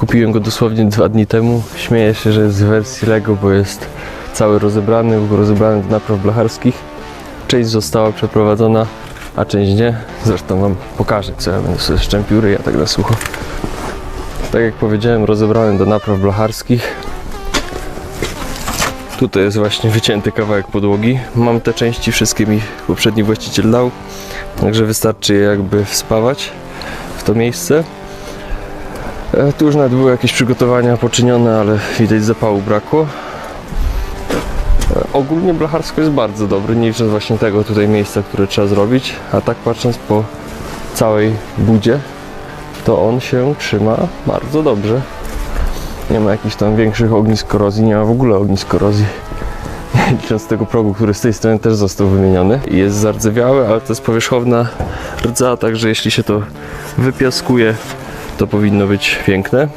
Kupiłem go dosłownie dwa dni temu. Śmieję się, że jest z wersji Lego, bo jest cały rozebrany, był rozebrany do napraw blacharskich. Część została przeprowadzona, a część nie. Zresztą wam pokażę, co ja będę sobie szczępił ryja tak na sucho. Tak jak powiedziałem, rozebrany do napraw blacharskich. Tutaj jest właśnie wycięty kawałek podłogi. Mam te części, wszystkie mi poprzedni właściciel dał. Także wystarczy je jakby wspawać w to miejsce. E, Tu już nawet były jakieś przygotowania poczynione, ale widać zapału brakło. E, Ogólnie blacharsko jest bardzo dobry, nie licząc właśnie tego tutaj miejsca, które trzeba zrobić, a tak patrząc po całej budzie, to on się trzyma bardzo dobrze. Nie ma jakichś tam większych ognisk korozji, nie ma w ogóle ognisk korozji. Nie licząc tego progu, który z tej strony też został wymieniony. Jest zardzewiały, ale to jest powierzchowna rdza, także jeśli się to wypiaskuje, to powinno być piękne.